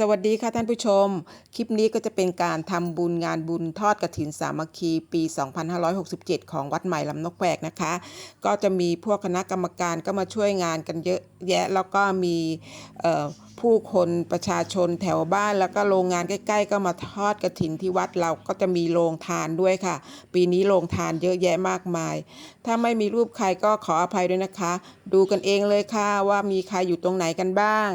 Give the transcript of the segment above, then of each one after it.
สวัสดีค่ะท่านผู้ชม คลิปนี้ก็จะเป็นการทำบุญงานบุญทอดกระถินสามัคคีปี 2567 ของวัดใหม่ลำนกแวกนะคะ ก็จะมีพวกคณะกรรมการก็มาช่วยงานกันเยอะแยะ แล้วก็มีผู้คนประชาชนแถวบ้าน แล้วก็โรงงานใกล้ ๆ ก็มาทอดกระถินที่วัดเราก็จะมีโรงทานด้วยค่ะ ปีนี้โรงทานเยอะแยะมากมาย ถ้าไม่มีรูปใครก็ขออภัยด้วยนะคะ ดูกันเองเลยค่ะว่ามีใครอยู่ตรงไหนกันบ้าง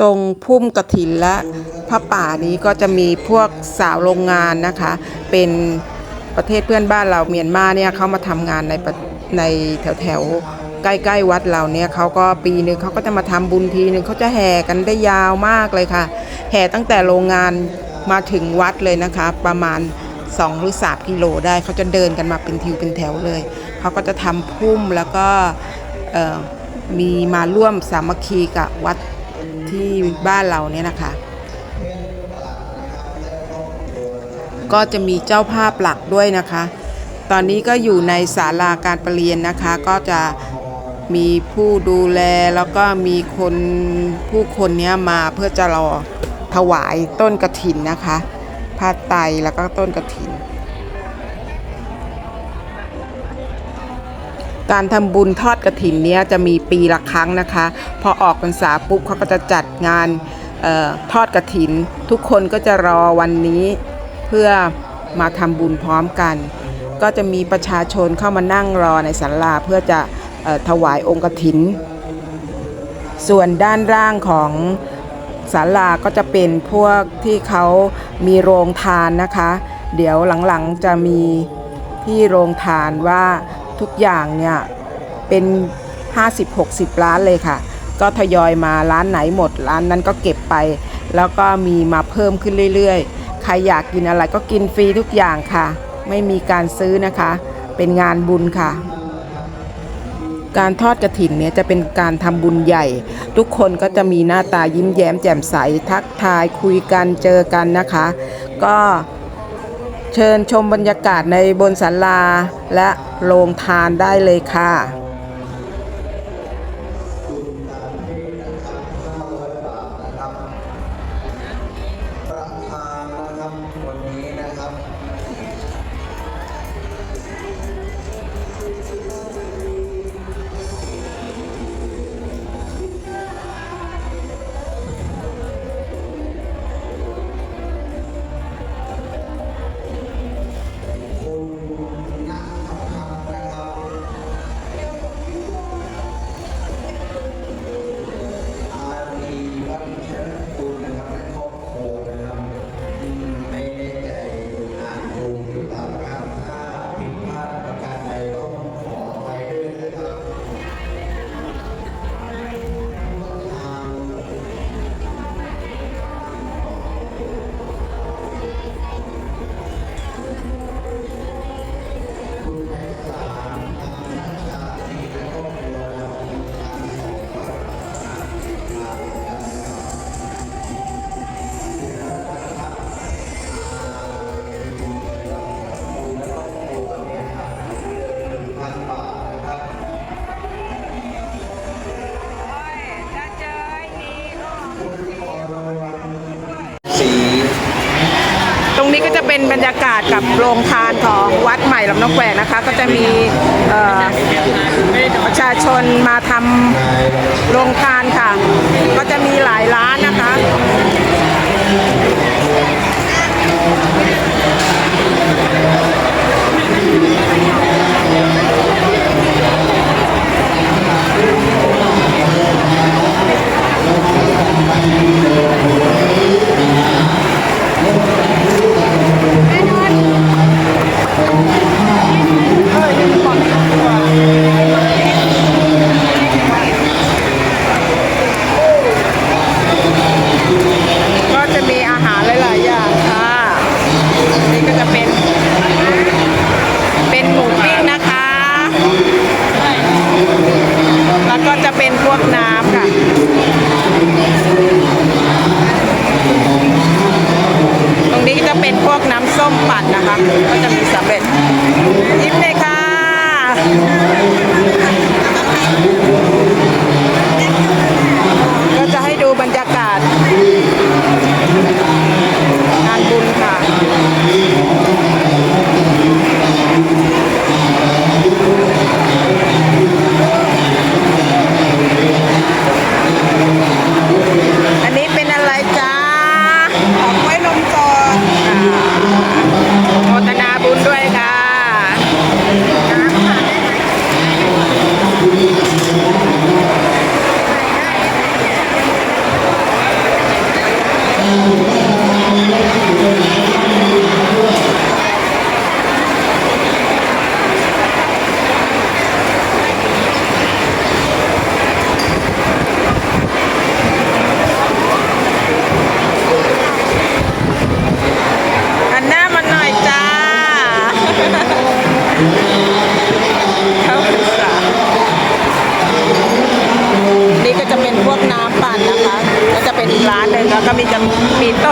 ตรงพุ่มกระถินและพระป่านี้ก็จะมีพวกสาวโรงงานนะคะ เป็นประเทศเพื่อนบ้านเราเมียนมาเนี่ยเขามาทำงานในในแถวแถวๆใกล้ๆวัดเราเนี่ยเขาก็ปีหนึ่งเขาก็จะมาทำบุญทีหนึ่งเขาจะแห่กันได้ยาวมากเลยค่ะ แห่ตั้งแต่โรงงานมาถึงวัดเลยนะคะ ประมาณ 2 หรือ 3 กิโลได้เขาจะเดินกันมาเป็นทิวเป็นแถวเลยเขาก็จะทำพุ่มแล้วก็มีมาร่วมสามัคคีกับวัด ที่บ้านเราเนี่ยนะคะ ก็จะมีเจ้าภาพหลักด้วยนะคะ ตอนนี้ก็อยู่ในศาลาการประเรียนนะคะ ก็จะมีผู้ดูแลแล้วก็มีคนผู้คนเนี้ยมาเพื่อจะรอถวายต้นกระถินนะคะผ้าไตแล้วก็ต้นกระถิน การทำบุญทอดกระถินเนี้ยจะมีปีละครั้งนะคะ พอออกพรรษาปุ๊บเขาก็จะจัดงานออทอดกระถิน ทุกคนก็จะรอวันนี้เพื่อมาทำบุญพร้อมกัน ก็จะมีประชาชนเข้ามานั่งรอในศาลาเพื่อจะออถวายองค์กระถิน ส่วนด้านล่างของศาลาก็จะเป็นพวกที่เขามีโรงทานนะคะ เดี๋ยวหลังๆจะมีที่โรงทานว่า ทุกอย่างเนี่ยเป็น 50-60 ล้านเลยค่ะ ก็ทยอยมาร้านไหนหมดร้านนั้นก็เก็บไป แล้วก็มีมาเพิ่มขึ้นเรื่อยๆ ใครอยากกินอะไรก็กินฟรีทุกอย่างค่ะ ไม่มีการซื้อนะคะ เป็นงานบุญค่ะ การทอดกระถินเนี่ยจะเป็นการทำบุญใหญ่ ทุกคนก็จะมีหน้าตายิ้มแย้มแจ่มใสทักทายคุยกันเจอกันนะคะ ก็ เชิญชมบรรยากาศในบนศาลาและโรงทานได้เลยค่ะประ เป็นบรรยากาศกับโรงทานของวัดใหม่ลำนกแควกนะคะ ก็จะมีประชาชนมาทำโรงทานค่ะ ก็จะมีหลายร้านนะคะ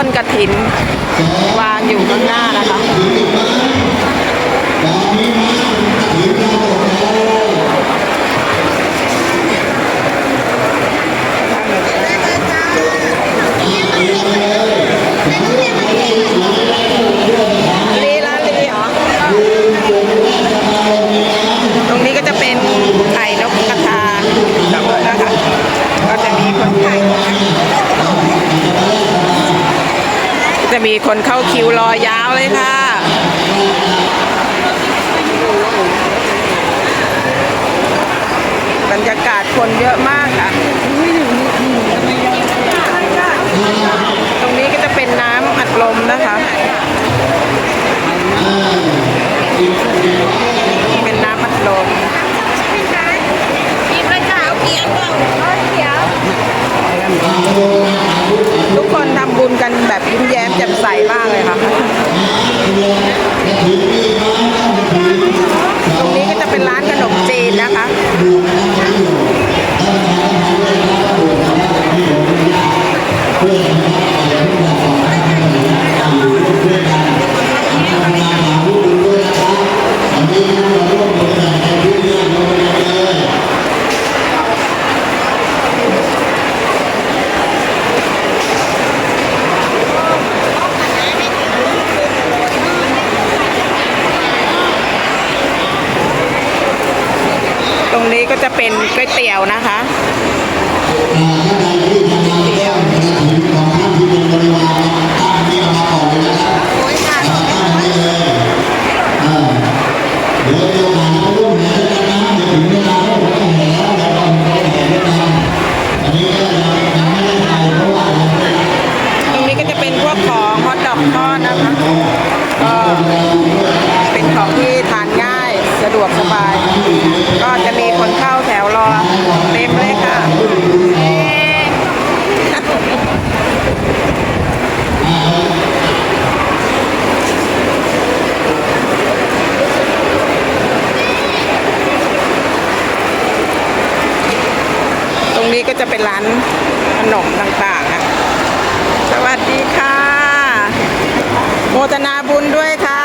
นกระถิน วางอยู่ข้างหน้านะคะ คิวรอยาวเลยค่ะบรรยากาศคนเยอะมากค่ะตรงนี้ก็จะเป็นน้ำอัดลมนะคะเป็นน้ำอัดลมทุ นะคะ เป็นร้านขนมต่างๆนะสวัสดีค่ะ โมทนาบุญด้วยค่ะ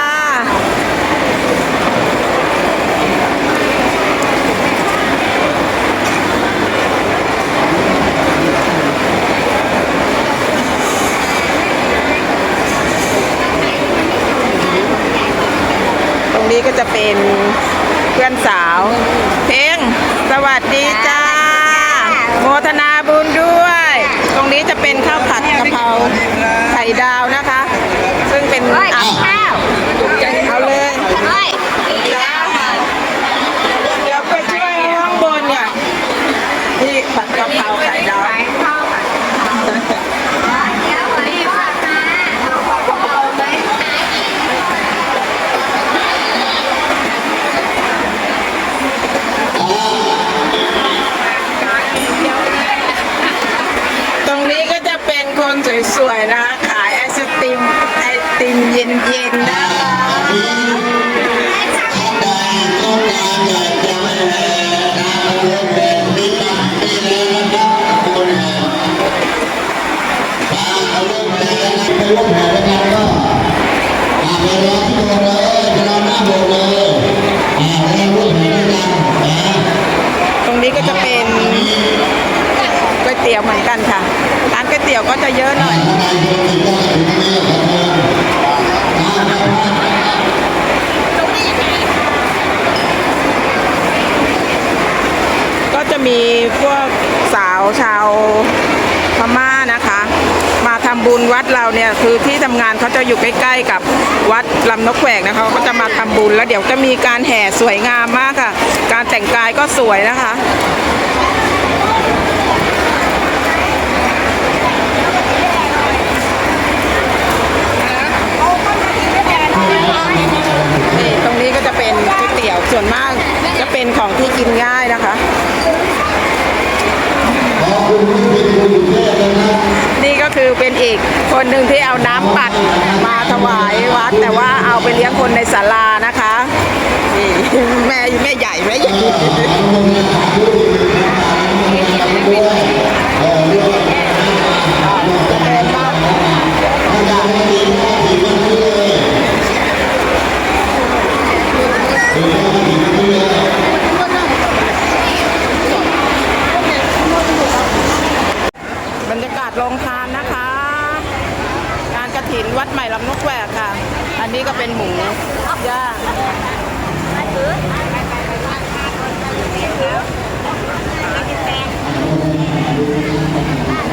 ตรงนี้ก็จะเป็นเพื่อนสาว ตรงนี้ก็จะเป็นคนสวยๆนะคะขายไอศติมไอติมเย็นๆนะคะตรงนี้ก็จะเป็นก๋วยเตี๋ยวเหมือนกัน จะเยอะหน่อยก็จะมีพวกสาวชาวพม่านะคะ มาทำบุญวัดเราเนี่ยคือที่ทำงานเขาจะอยู่ใกล้ๆกับวัดลำนกแขวกนะคะเขาก็จะมาทำบุญแล้วเดี๋ยวจะมีการแห่สวยงามมากค่ะ การแต่งกายก็สวยนะคะ นี่ตรงนี้ก็จะเป็นก๋วยเตี๋ยวส่วนมากจะเป็นของที่ กินง่ายนะคะนี่ก็คือเป็นอีกคนหนึ่งที่เอาน้ำปั่นมาถวายวัด แต่ว่าเอาไปเลี้ยงคนในศาลานะคะนี่แม่แม่ใหญ่แม่ใหญ่จะเป็นบ้านบรรยากาศโรงทานนะคะ งานกระ ถินวัดใหม่ลำนกแหวกค่ะ อันนี้ก็เป็นหมูย่างเย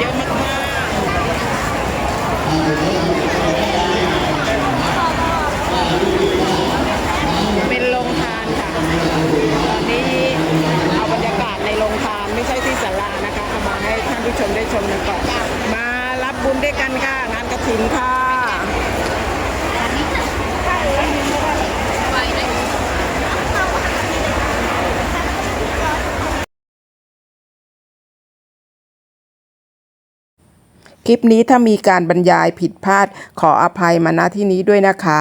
อะมากๆเป็นโรงทานค่ะ ตอนนี้เอาบรรยากาศในโรงทานไม่ใช่ที่ศาลานะคะเอามาให้ท่านผู้ชมได้ชมกันก่อน มารับบุญด้วยกันค่ะ งานกระถินค่ะ คลิปนี้ถ้ามีการบรรยายผิดพลาดขออภัยมาณที่นี้ด้วยนะคะ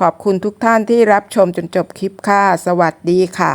ขอบคุณทุกท่านที่รับชมจนจบคลิปค่ะ สวัสดีค่ะ